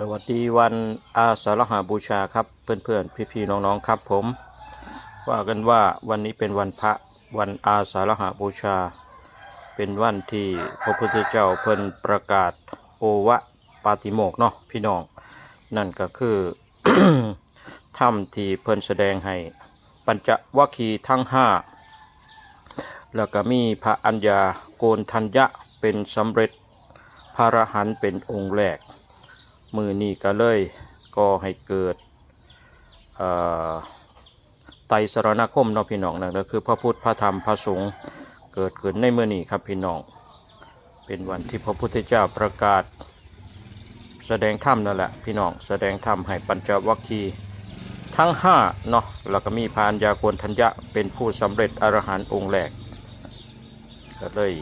สวัสดีวันอาสาฬหาบูชาครับเพื่อนๆ พี่ๆน้องๆครับผม ว่ากันว่าวันนี้เป็นวันพระวันอาสาฬหาบูชา เป็นวันที่พระพุทธเจ้าเพิ่นประกาศโอวะปาติโมกเนาะพี่น้อง นั่นก็คือถ้ำที่เพิ่นแสดงให้ ปัญจวัคคีทั้งห้าแล้วก็มีพระอัญญาโกนทัญญะเป็นสำเร็จพระรหันเป็นองค์แรก มือนี้ก็เลยก็ให้เกิดไตรสรณคมเนาะพี่น้องนั่นก็คือพระพุทธพระธรรมพระสงฆ์เกิดขึ้นในมือนี้ครับพี่น้อง เป็นวันที่พระพุทธเจ้าประกาศ แสดงธรรมนั่นแหละพี่น้องแสดงธรรมให้ปัญจวัคคีย์ทั้งห้าเนาะแล้วก็มีพานยากลทัญญะเป็นผู้สำเร็จอรหันต์องค์แรกก็เลย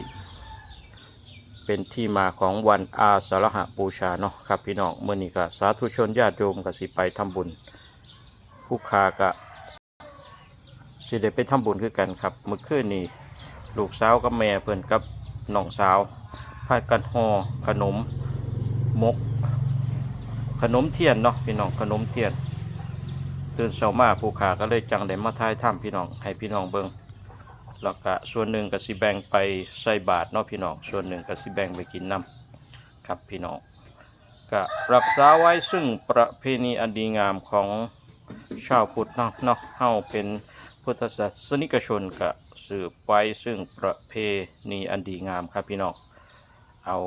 เป็นที่มาของวันอาสาฬหบูชาเนาะครับพี่น้องเมื่อนี้ก็สาธุชนญาติโยมก็สิไปทำบุญ ผู้คาก็สิได้ไปทำบุญคือกันครับเมื่อคืนนี้ลูกสาวกับแม่เพิ่อนกับน้องสาวพากันห่อขนมมก ขนมเทียนเนาะพี่น้องขนมเทียนตื่นเช้ามาผู้คาก็เลยจังได้มาทายถ้ำพี่น้องให้พี่น้องเบิ่ง แล้วก็ส่วนหนึ่งก็สิแบ่งไปใส่บาทเนาะพี่น้อง ส่วนหนึ่งก็สิแบ่งไปกินน้ำครับพี่น้องก็รักษาไว้ซึ่งประเพณีอันดีงามของชาวพุทธเนาะเนาะเฮาเป็นพุทธศาสนิกชนก็สืบไว้ซึ่งประเพณีอันดีงามครับพี่น้อง เอา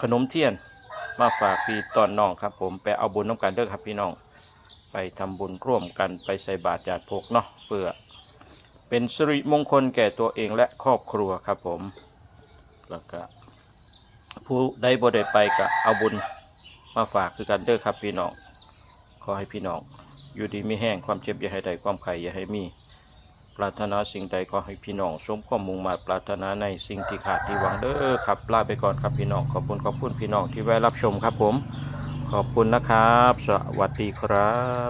ขนมเทียนมาฝากพี่ตอนน้องครับผมไปเอาบุญน้ำกันเด้อครับพี่น้อง ไปทำบุญร่วมกันไปใส่บาตรญาติพกเนาะเพื่อ เป็นสิริมงคลแก่ตัวเองและครอบครัวครับผม แล้วก็ผู้ได้บ่ได้ไปก็เอาบุญมาฝากคือกันเด้อครับพี่น้อง ขอให้พี่น้อง อยู่ดีไม่แห้งความเจ็บอย่าให้ใดความไข่อย่าให้มี ปรารถนาสิ่งใดขอให้พี่น้องสมความมุ่งมา่ปรารถนาในสิ่งที่ขาดที่หวังเด้อครับลาไปก่อนครับพี่น้องขอบคุณขอบคุณพี่น้องที่แวะรับชมครับผม ขอบคุณนะครับ สวัสดีครับ